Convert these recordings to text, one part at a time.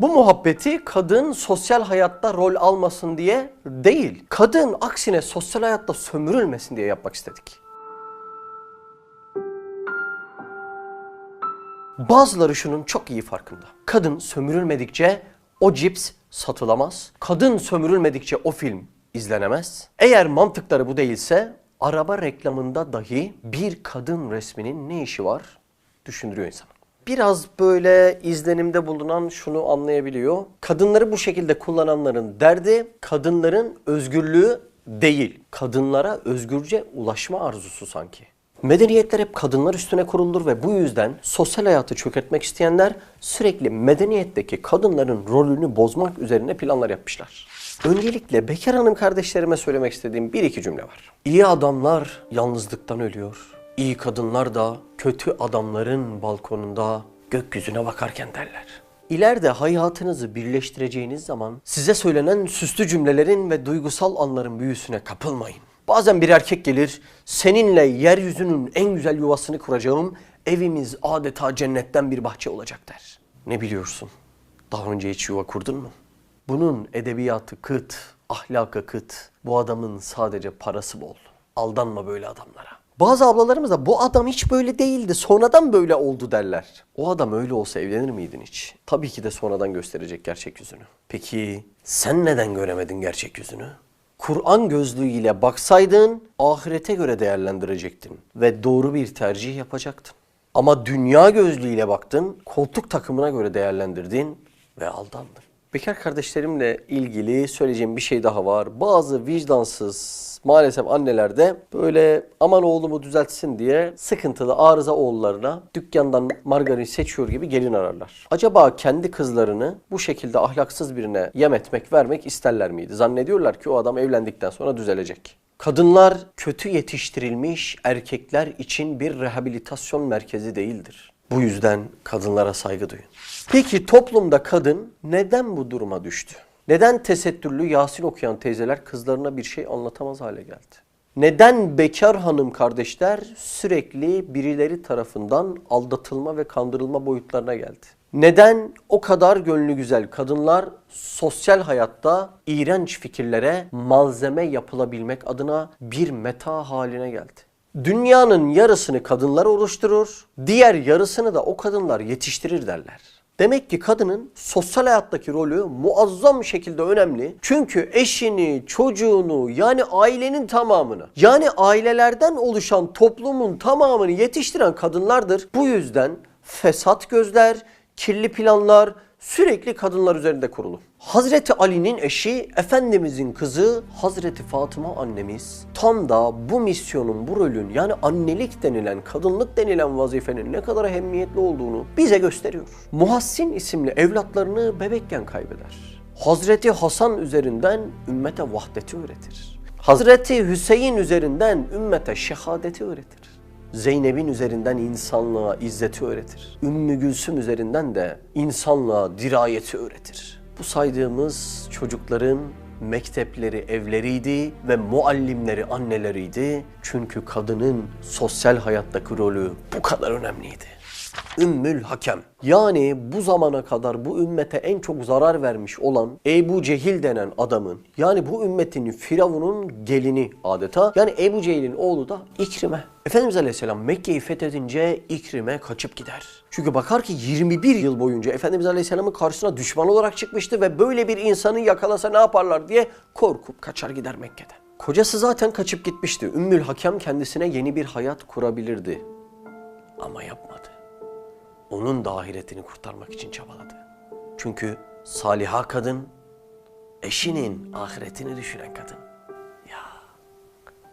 Bu muhabbeti kadın sosyal hayatta rol almasın diye değil. Kadın aksine sosyal hayatta sömürülmesin diye yapmak istedik. Bazıları şunun çok iyi farkında. Kadın sömürülmedikçe o cips satılamaz. Kadın sömürülmedikçe o film izlenemez. Eğer mantıkları bu değilse araba reklamında dahi bir kadın resminin ne işi var düşündürüyor insanı. Biraz böyle izlenimde bulunan şunu anlayabiliyor. Kadınları bu şekilde kullananların derdi kadınların özgürlüğü değil. Kadınlara özgürce ulaşma arzusu sanki. Medeniyetler hep kadınlar üstüne kurulur ve bu yüzden sosyal hayatı çökertmek isteyenler sürekli medeniyetteki kadınların rolünü bozmak üzerine planlar yapmışlar. Öncelikle bekar hanım kardeşlerime söylemek istediğim bir iki cümle var. İyi adamlar yalnızlıktan ölüyor. İyi kadınlar da kötü adamların balkonunda gökyüzüne bakarken derler. İleride hayatınızı birleştireceğiniz zaman size söylenen süslü cümlelerin ve duygusal anların büyüsüne kapılmayın. Bazen bir erkek gelir, seninle yeryüzünün en güzel yuvasını kuracağım, evimiz adeta cennetten bir bahçe olacak der. Ne biliyorsun? Daha önce hiç yuva kurdun mu? Bunun edebiyatı kıt, ahlakı kıt. Bu adamın sadece parası bol. Aldanma böyle adamlara. Bazı ablalarımız da bu adam hiç böyle değildi, sonradan böyle oldu derler. O adam öyle olsa evlenir miydin hiç? Tabii ki de sonradan gösterecek gerçek yüzünü. Peki sen neden göremedin gerçek yüzünü? Kur'an gözlüğüyle baksaydın ahirete göre değerlendirecektin ve doğru bir tercih yapacaktın. Ama dünya gözlüğüyle baktın, koltuk takımına göre değerlendirdin ve aldandın. Bekar kardeşlerimle ilgili söyleyeceğim bir şey daha var. Bazı vicdansız maalesef anneler de böyle aman oğlumu düzeltsin diye sıkıntılı arıza oğullarına dükkandan margarin seçiyor gibi gelin ararlar. Acaba kendi kızlarını bu şekilde ahlaksız birine yem etmek vermek isterler miydi? Zannediyorlar ki o adam evlendikten sonra düzelecek. Kadınlar kötü yetiştirilmiş erkekler için bir rehabilitasyon merkezi değildir. Bu yüzden kadınlara saygı duyun. Peki toplumda kadın neden bu duruma düştü? Neden tesettürlü Yasin okuyan teyzeler kızlarına bir şey anlatamaz hale geldi? Neden bekar hanım kardeşler sürekli birileri tarafından aldatılma ve kandırılma boyutlarına geldi? Neden o kadar gönlü güzel kadınlar sosyal hayatta iğrenç fikirlere malzeme yapılabilmek adına bir meta haline geldi? Dünyanın yarısını kadınlar oluşturur, diğer yarısını da o kadınlar yetiştirir derler. Demek ki kadının sosyal hayattaki rolü muazzam şekilde önemli. Çünkü eşini, çocuğunu yani ailenin tamamını yani ailelerden oluşan toplumun tamamını yetiştiren kadınlardır. Bu yüzden fesat gözler, kirli planlar sürekli kadınlar üzerinde kurulu. Hazreti Ali'nin eşi, Efendimizin kızı Hazreti Fatıma annemiz tam da bu misyonun, bu rolün yani annelik denilen, kadınlık denilen vazifenin ne kadar ehemmiyetli olduğunu bize gösteriyor. Muhassin isimli evlatlarını bebekken kaybeder. Hazreti Hasan üzerinden ümmete vahdeti öğretir. Hazreti Hüseyin üzerinden ümmete şehadeti öğretir. Zeynep'in üzerinden insanlığa izzeti öğretir. Ümmü Gülsüm üzerinden de insanlığa dirayeti öğretir. Bu saydığımız çocukların mektepleri evleriydi ve muallimleri anneleriydi. Çünkü kadının sosyal hayattaki rolü bu kadar önemliydi. Ümmül Hakem. Yani bu zamana kadar bu ümmete en çok zarar vermiş olan Ebu Cehil denen adamın yani bu ümmetin Firavun'un gelini adeta yani Ebu Cehil'in oğlu da İkrime. Efendimiz Aleyhisselam Mekke'yi fethedince İkrime kaçıp gider. Çünkü bakar ki 21 yıl boyunca Efendimiz Aleyhisselam'ın karşısına düşman olarak çıkmıştı ve böyle bir insanı yakalasa ne yaparlar diye korkup kaçar gider Mekke'den. Kocası zaten kaçıp gitmişti. Ümmül Hakem kendisine yeni bir hayat kurabilirdi. Ama yapmadı onun da ahiretini kurtarmak için çabaladı. Çünkü saliha kadın, eşinin ahiretini düşünen kadın. Ya.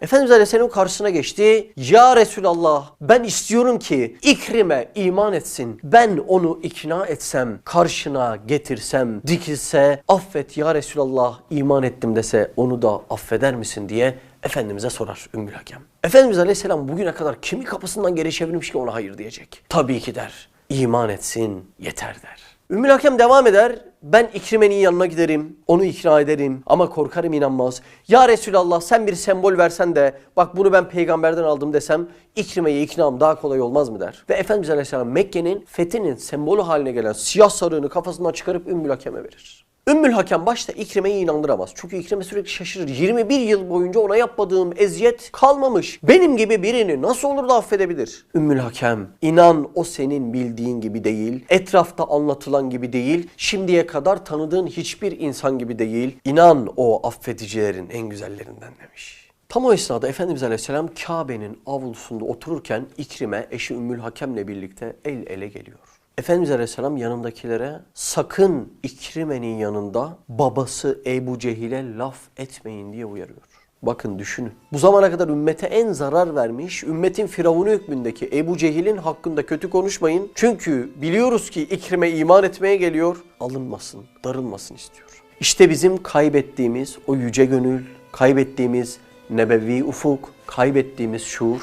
Efendimiz Aleyhisselam karşısına geçti. Ya Resulallah ben istiyorum ki İkrime iman etsin. Ben onu ikna etsem, karşına getirsem, dikilse affet ya Resulallah iman ettim dese onu da affeder misin diye Efendimiz'e sorar Ümmül Hakem. Efendimiz Aleyhisselam bugüne kadar kimi kapısından geri çevirmiş ki ona hayır diyecek. Tabii ki der. İman etsin yeter der. Ümmül Hakem devam eder. ben İkrime'nin yanına giderim, onu ikna ederim ama korkarım inanmaz. Ya Resulallah sen bir sembol versen de bak bunu ben peygamberden aldım desem İkrime'yi iknam daha kolay olmaz mı der. Ve Efendimiz Aleyhisselam Mekke'nin fethinin sembolü haline gelen siyah sarığını kafasından çıkarıp Ümmül Hakem'e verir. Ümmül Hakem başta İkrime'yi inandıramaz. Çünkü İkrime sürekli şaşırır. 21 yıl boyunca ona yapmadığım eziyet kalmamış. Benim gibi birini nasıl olur da affedebilir? Ümmül Hakem, inan o senin bildiğin gibi değil. Etrafta anlatılan gibi değil. Şimdiye kadar tanıdığın hiçbir insan gibi değil. İnan o affedicilerin en güzellerinden demiş. Tam o esnada Efendimiz Aleyhisselam Kabe'nin avlusunda otururken İkrime eşi Ümmül Hakem'le birlikte el ele geliyor. Efendimiz Aleyhisselam yanındakilere sakın İkrime'nin yanında babası Ebu Cehil'e laf etmeyin diye uyarıyor. Bakın düşünün. Bu zamana kadar ümmete en zarar vermiş, ümmetin firavunu hükmündeki Ebu Cehil'in hakkında kötü konuşmayın. Çünkü biliyoruz ki İkrime iman etmeye geliyor. Alınmasın, darılmasın istiyor. İşte bizim kaybettiğimiz o yüce gönül, kaybettiğimiz nebevi ufuk, kaybettiğimiz şuur,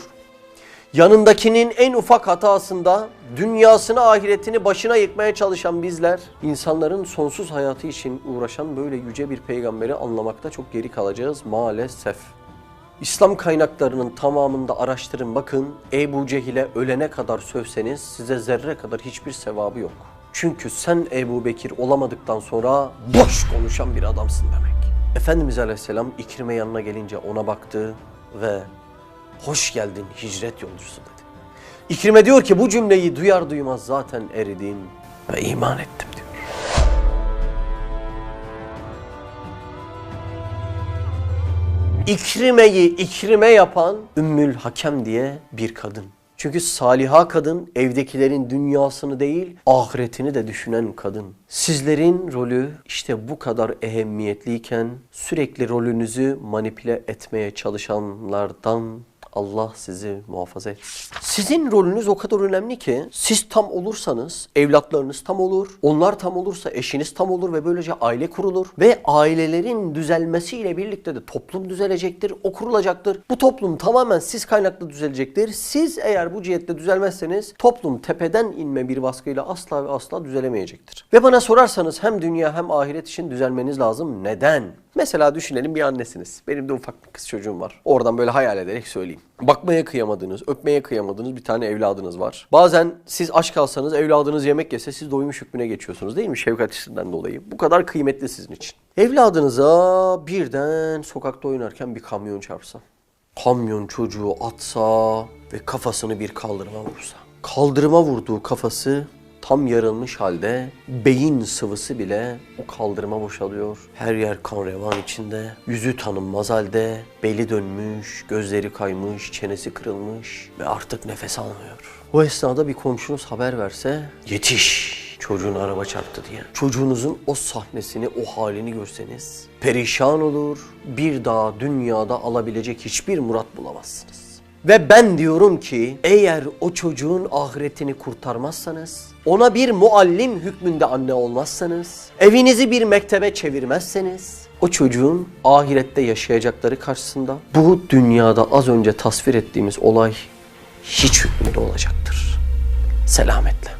Yanındakinin en ufak hatasında dünyasını ahiretini başına yıkmaya çalışan bizler insanların sonsuz hayatı için uğraşan böyle yüce bir peygamberi anlamakta çok geri kalacağız maalesef. İslam kaynaklarının tamamında araştırın bakın Ebu Cehil'e ölene kadar sövseniz size zerre kadar hiçbir sevabı yok. Çünkü sen Ebu Bekir olamadıktan sonra boş konuşan bir adamsın demek. Efendimiz Aleyhisselam İkrime yanına gelince ona baktı ve hoş geldin hicret yolcusu dedi. İkrime diyor ki bu cümleyi duyar duymaz zaten eridim ve iman ettim diyor. İkrime'yi ikrime yapan Ümmül Hakem diye bir kadın. Çünkü saliha kadın evdekilerin dünyasını değil ahiretini de düşünen kadın. Sizlerin rolü işte bu kadar ehemmiyetliyken sürekli rolünüzü manipüle etmeye çalışanlardan Allah sizi muhafaza et. Sizin rolünüz o kadar önemli ki siz tam olursanız evlatlarınız tam olur. Onlar tam olursa eşiniz tam olur ve böylece aile kurulur. Ve ailelerin düzelmesiyle birlikte de toplum düzelecektir. O kurulacaktır. Bu toplum tamamen siz kaynaklı düzelecektir. Siz eğer bu cihette düzelmezseniz toplum tepeden inme bir baskıyla asla ve asla düzelemeyecektir. Ve bana sorarsanız hem dünya hem ahiret için düzelmeniz lazım. Neden? Mesela düşünelim bir annesiniz. Benim de ufak bir kız çocuğum var. Oradan böyle hayal ederek söyleyeyim. Bakmaya kıyamadığınız, öpmeye kıyamadığınız bir tane evladınız var. Bazen siz aç kalsanız evladınız yemek yese siz doymuş hükmüne geçiyorsunuz değil mi? Şefkat hissinden dolayı. Bu kadar kıymetli sizin için. Evladınıza birden sokakta oynarken bir kamyon çarpsa. Kamyon çocuğu atsa ve kafasını bir kaldırıma vursa. Kaldırıma vurduğu kafası tam yarılmış halde beyin sıvısı bile o kaldırıma boşalıyor. Her yer kan revan içinde. Yüzü tanınmaz halde. Beli dönmüş, gözleri kaymış, çenesi kırılmış ve artık nefes almıyor. O esnada bir komşunuz haber verse yetiş çocuğun araba çarptı diye. Çocuğunuzun o sahnesini, o halini görseniz perişan olur. Bir daha dünyada alabilecek hiçbir murat bulamazsınız. Ve ben diyorum ki eğer o çocuğun ahiretini kurtarmazsanız, ona bir muallim hükmünde anne olmazsanız, evinizi bir mektebe çevirmezseniz, o çocuğun ahirette yaşayacakları karşısında bu dünyada az önce tasvir ettiğimiz olay hiç hükmünde olacaktır. Selametle.